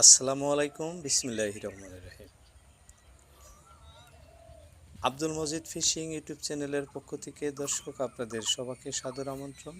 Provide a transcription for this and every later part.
আসসালামু আলাইকুম বিসমিল্লাহ রহমান রহিম। আব্দুল মজিদ ফিশিং ইউটিউব চ্যানেলের পক্ষ থেকে দর্শক, আপনাদের সবাইকে সাদর আমন্ত্রণ।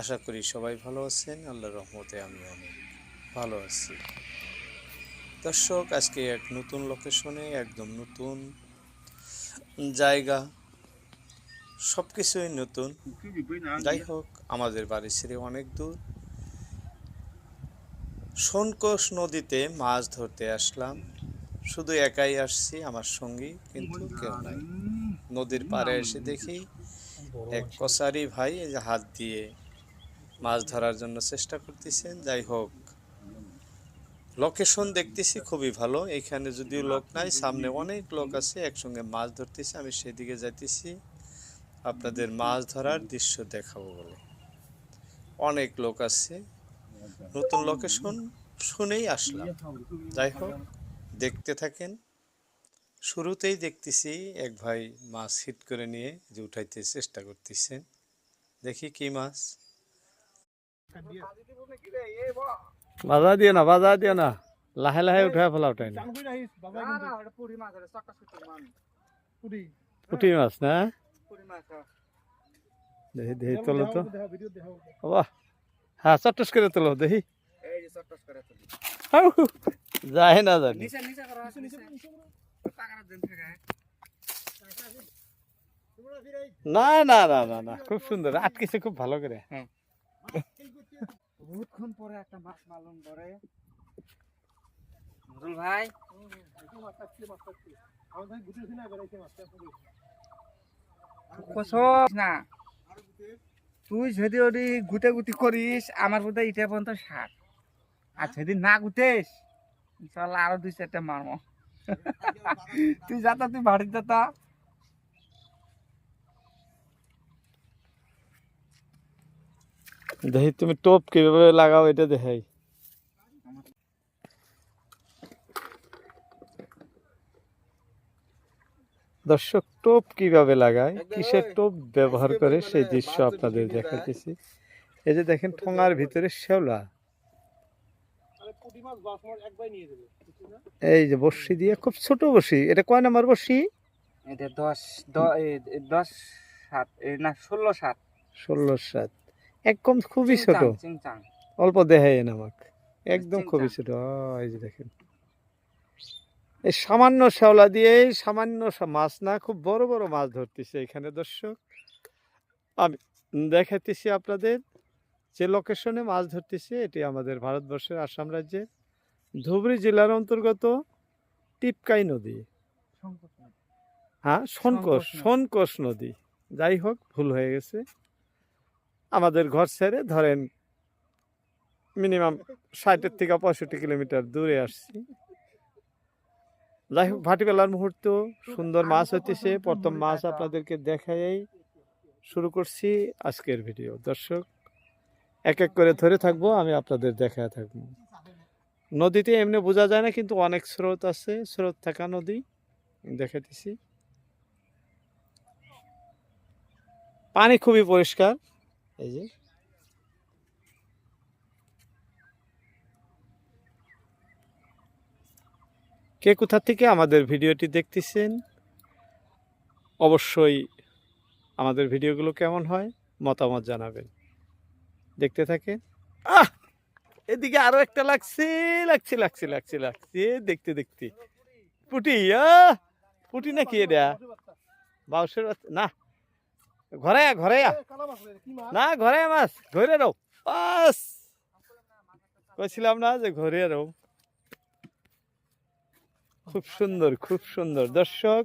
আশা করি সবাই ভালো আছেন, আল্লাহর রহমতে আমি অনেক ভালো আছি। দর্শক, আজকে এক নতুন লোকেশনে একদম নতুন জায়গা। সব কিছুই নতুন। যাই হোক, আমাদের বাড়ি ছেড়ে অনেক দূর। সোনকোষ নদীতে মাছ ধরতে আসলাম। শুধু একাই আসছি, আমার সঙ্গী, কিন্তু কেউ নাই। নদীর পাড়ে এসে দেখি এক কসারি ভাই হাত দিয়ে মাছ ধরার জন্য চেষ্টা করতেছেন। যাই হোক লোকেশন দেখতেছি খুবই ভালো। এখানে যদিও লোক নাই, সামনে অনেক লোক আছে, একসঙ্গে মাছ ধরতেছে। আমি সেদিকে যাইতেছি, আপনাদের মাছ ধরার দৃশ্য দেখাবো বলে। অনেক লোক আছে নতুন লোকেশন শুনেই আসলাম। যাই হোক দেখতে থাকেন। শুরুতেই দেখতেছি এক ভাই মাছ হিট করে নিয়ে যে উঠাইতে চেষ্টা করতেছেন। দেখি কি মাছ। বাধা দিও না বাধা দিও না। লাহে লাহে উঠাই ফেলা উঠাই না? পুঁটি মাছ না দেখি দেখি তোলো তো। বাহ। হ্যাঁ চট্টস করে তোলো দেখি। আউ, যায় না জানি। না না না না না খুব সুন্দর আটকেছে খুব ভালো করে। বহুতক্ষণ পরে একটা মাছ ধরে নজরুল ভাই? কসম না। তুই যদি ওটি গুতে গুতি করিস, আমার বোধহয় ইটা পর্যন্ত সার। আর যদি না গুতেস চল আরও দুই চারটা মারম। তুই যাতা তুই বাড়িতে যাতা দেখি তুমি টোপ কীভাবে লাগাও, এটা দেখাই। দর্শক টোপ কীভাবে লাগায়? কিসের টোপ ব্যবহার করে সেই দৃশ্য আপনাদের দেখাতেছি এই যে দেখেন ঠোঙার ভিতরে শেওলা। এই যে বর্ষি দিয়ে খুব ছোট বর্ষি এটা কয় নাম্বার বর্ষি এটা দশ সাত না ষোলো সাত। ষোলো সাত। একদম খুবই ছোট। অল্প দেখাই আমাক। একদম খুবই ছোট। এই যে দেখেন। এই সামান্য শ্যাওলা দিয়ে এই সামান্য মাছ না খুব বড় বড় মাছ ধরতেছে এখানে দর্শক। আমি দেখাতেছি আপনাদের যে লোকেশনে মাছ ধরতেছে এটি আমাদের ভারতবর্ষের আসাম রাজ্যের ধুবড়ি জেলার অন্তর্গত টিপকাই নদী। হ্যাঁ সনকোষ সনকোষ নদী। সনকোষ নদী। যাই হোক ভুল হয়ে গেছে। আমাদের ঘর ছেড়ে ধরেন মিনিমাম ষাটের থেকে পঁয়ষট্টি কিলোমিটার দূরে আসছি। যাই হোক ভাটিবেলার মুহূর্ত সুন্দর মাছ হইতেছে প্রথম মাছ আপনাদেরকে দেখাই শুরু করছি আজকের ভিডিও। দর্শক এক এক করে ধরে থাকব আমি আপনাদের দেখায় থাকব। নদীতে এমনি বোঝা যায় না কিন্তু অনেক স্রোত আছে স্রোত থাকা নদী। দেখাইতেছি। পানি খুবই পরিষ্কার এই যে। কে কোথা থেকে আমাদের ভিডিওটি দেখতেছেন, অবশ্যই আমাদের ভিডিওগুলো কেমন হয় মতামত জানাবেন। দেখতে থাকেন। আহ! এদিকে আরও একটা লাগছে লাগছে লাগছে লাগছে লাগছে, দেখতে দেখতে। পুটি পুটি নাকি এটা? বাউসের না। ঘরে ঘরে না, ঘরে মাছ, ঘরে রও। বাস! না যে ঘরে রও। খুব সুন্দর খুব সুন্দর। দর্শক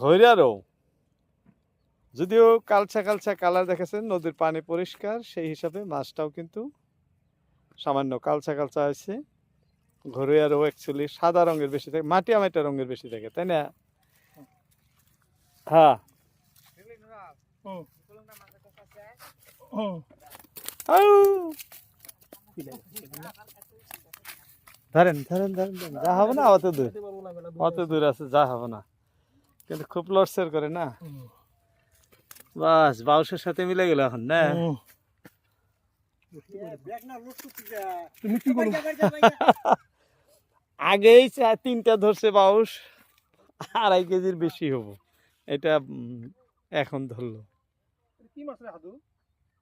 ঘৈরারও যদিও কালচা কালচা কালার দেখেছেন নদীর পানি পরিষ্কার সেই হিসাবে মাছটাও কিন্তু সামান্য কালচা কালচা আছে। ঘরুয়ারও অ্যাকচুয়ালি সাদা রঙের বেশি থাকে মাটি আমাইটা রঙের বেশি থাকে তাই না? হ্যাঁ! ধরেন ধরেন ধরেন। যা হবে না অত দূর। অত দূর আছে যা হবে না। কিন্তু খুব লড়সের করে না। বাস বাউসের সাথে মিলে গেল এখন না? তুমি আগেই তিনটা ধরছে বাউস আড়াই কেজির বেশি হব। এটা এখন ধরলো।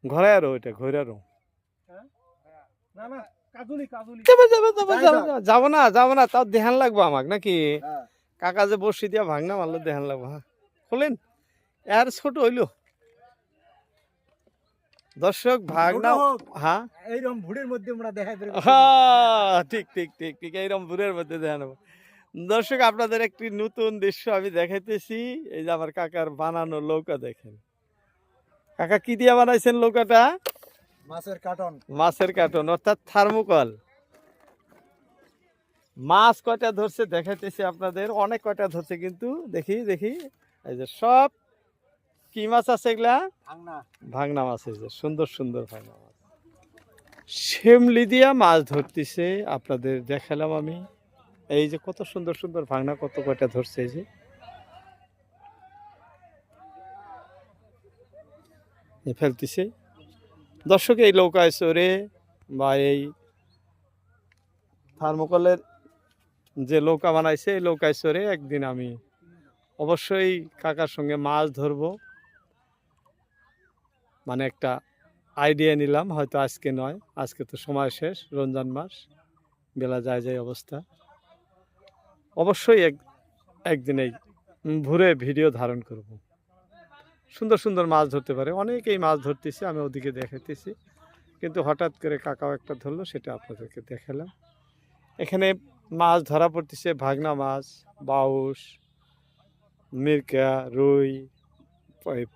ঘরে আরও এটা ঘরে আরও না না। কাজুলি যাবে না যাব না তাও দেহান লাগবো আমাকে নাকি? হ্যাঁ। কাকা যে বসি দিয়া ভাঙনা মারলো দেহান লাগবো হ্যাঁ। খোলেন আর ছোট হইল। দর্শক ভাগনা হ্যাঁ। এইরকম ভুড়ির মধ্যে আমরা হ্যাঁ, ঠিক ঠিক ঠিক ঠিক এইরকম ভুরের মধ্যে দেখানো দর্শক আপনাদের একটি নতুন দৃশ্য আমি দেখাইতেছি। এই যে আমার কাকার বানানো নৌকা দেখেন। কাকা কি দিয়া বানাইছেন নৌকাটা? মাছের কাটন মাছের কার্টন অর্থাৎ থার্মোকল। মাছ কয়টা ধরছে দেখাইতেছি আপনাদের অনেক কয়টা ধরছে কিন্তু দেখি দেখি। এই যে সব কি মাছ আছে এগুলা? ভাঙনা। মাছ এই যে সুন্দর সুন্দর ভাঙনা মাছ। শিমলি দিয়া মাছ ধরতেছে আপনাদের দেখালাম আমি। এই যে কত সুন্দর সুন্দর ভাঙনা কত কয়টা ধরছে এই যে। ফেলতেছে। দর্শক, এই নৌকায় চড়ে বা এই থার্মোকলের যে নৌকা বানাইছে, এই নৌকায় চড়ে একদিন আমি অবশ্যই কাকার সঙ্গে মাছ ধরবো। মানে একটা আইডিয়া নিলাম, হয়তো আজকে নয়, আজকে তো সময় শেষ, রমজান মাস, বেলা যায় যায় অবস্থা। অবশ্যই এক, একদিন এই ভোরে ভিডিও ধারণ করব। সুন্দর সুন্দর মাছ ধরতে পারে। অনেকেই মাছ ধরতেছে, আমি ওদিকে দেখাইতেছি। কিন্তু হঠাৎ করে কাকাও একটা ধরলো, সেটা আপনাদেরকে দেখালাম। এখানে মাছ ধরা পড়তেছে, ভাগনা মাছ বাউস মিরকা, রুই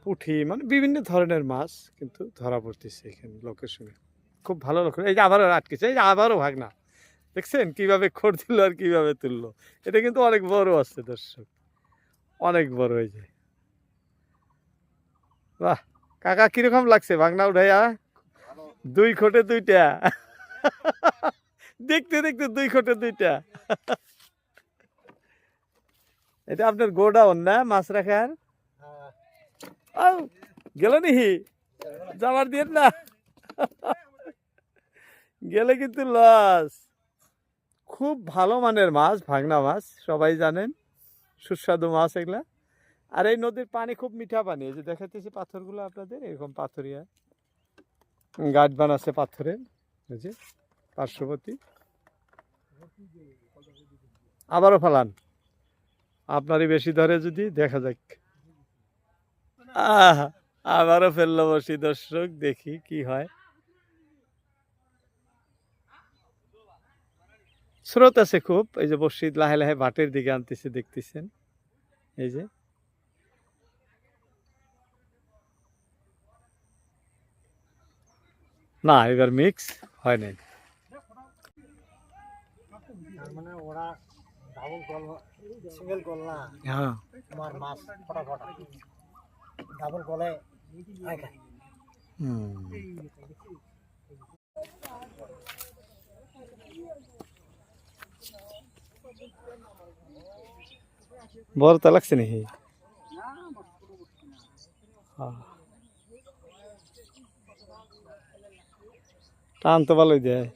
পুঁটি মানে বিভিন্ন ধরনের মাছ কিন্তু ধরা পড়তেছে এখানে লোকের সঙ্গে। খুব ভালো লোক এই যে আবারও আটকেছে, এই যে আবারও ভাগনা। দেখছেন কীভাবে খড় দিল আর কীভাবে তুললো। এটা কিন্তু অনেক বড় আছে দর্শক, অনেক বড় এই যে। বাহ, কাকা, কীরকম লাগছে ভাগনা উঠাইয়া? দুই খোটে দুইটা। দেখতে দেখতে দুই খোটে দুইটা। এটা আপনার গোডাউন না মাছ রাখার গেল নিহি? যাবার দিয়ে না। গেলে কিন্তু লস। খুব ভালো মানের মাছ, ভাগনা মাছ, সবাই জানেন। সুস্বাদু মাছ এগুলা। আর এই নদীর পানি খুব মিঠা পানি। এই যে দেখাতেছি পাথরগুলো আপনাদের, এরকম পাথরিয়া। গাছ বানাচ্ছে পাথরের এই যে পার্শ্ববর্তী। আবারও ফালান। আপনারই বেশি ধরে যদি দেখা যাক। আহ, আবারও ফেলল বসি দর্শক, দেখি কি হয়। স্রোত আছে খুব, এই যে বসি লাহে লাহে ভাটের দিকে আনতেছে, দেখতেছেন। এই যে না এবার মিক্স হয় নাই মানে ওরা ডাবল কল সিঙ্গেল কল না হ্যাঁ তোমার মাছ ফটাফট ডাবল কলে আয় খায় হুম। বড়টা লাগছে নাকি আহ। টান তো ভালোই দেয়।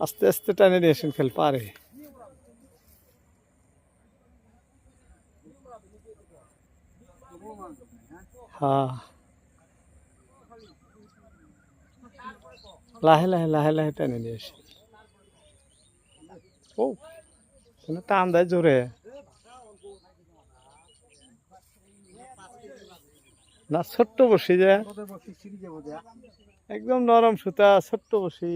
আস্তে আস্তে টানে নিয়ে খেল, পারে। হ্যাঁ। লাহে লাহে লাহে লাহে টেনে আসি ও টান দেয় জোরে। না, ছোট্ট বসি যে। একদম নরম সুতা, ছোট্ট বসি।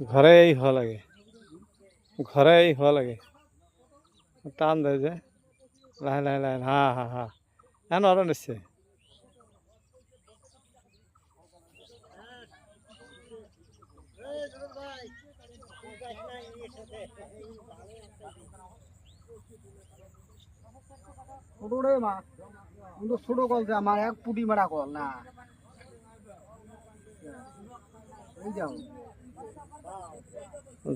ঘরে হওয়া লাগে। ঘরেই হওয়া লাগে। টান দেয় যে। লাহে লাহে লাহে। হ্যাঁ হ্যাঁ হ্যাঁ হ্যাঁ নরম নিচ্ছে ছোট রে কিন্তু ছোট কল যে আমার এক পুটি মারা কল না।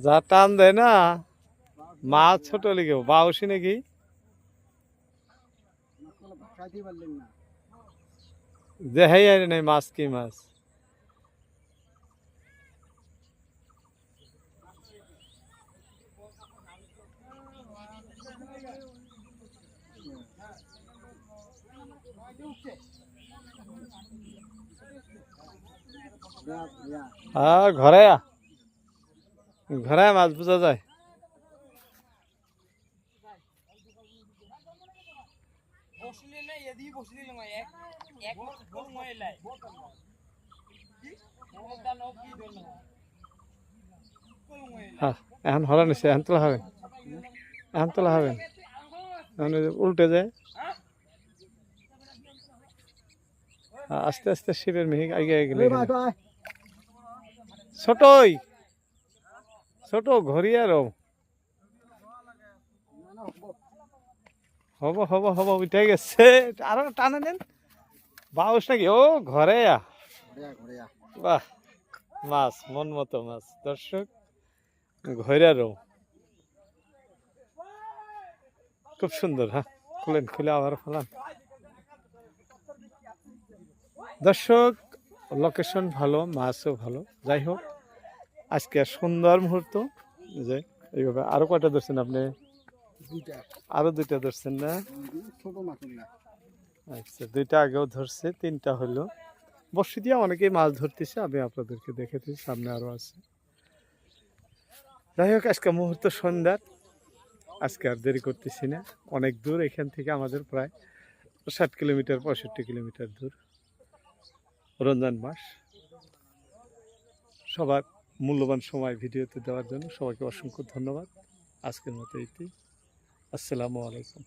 যা টান দেয় না মাছ ছোট লিখে বাউসি নাকি? দেখাই আর নাই মাছ কি মাছ। হ্যাঁ ঘরে। ঘরে মাছ বোঝা যায়। হ্যাঁ এখন হরা নিছে এখন তোলা হবেন এখন তোলা হবেন উল্টে যায় হ্যাঁ, আস্তে আস্তে শিবের মিহি আগে গেলে ছোটই ছোট ঘরিয়ার হব হব হব উঠে গেছে। আরও টানে নেন বাউস নাকি? ও ঘরে বাহ মাছ মন মতো মাছ। দর্শক ঘৈরারও খুব সুন্দর হ্যাঁ? খুলেন খুলে আবার ফেলান। দর্শক লোকেশন ভালো মাছও ভালো। যাই হোক আজকে সুন্দর মুহূর্ত। যে এইভাবে আরও কয়টা ধরছেন আপনি? আরও দুইটা ধরছেন না? আচ্ছা দুইটা আগেও ধরছে তিনটা হলো। বর্ষি দিয়ে অনেকেই মাছ ধরতেছে আমি আপনাদেরকে দেখেছি সামনে আরও আছে। যাই হোক আজকে মুহূর্ত সন্ধ্যার আজকে আর দেরি করতেছি না। অনেক দূর এখান থেকে আমাদের প্রায় ষাট কিলোমিটার পঁয়ষট্টি কিলোমিটার দূর। রমজান মাস। সবার মূল্যবান সময় ভিডিওতে দেওয়ার জন্য সবাইকে অসংখ্য ধন্যবাদ। আজকের মতো এটি। আসসালামু আলাইকুম।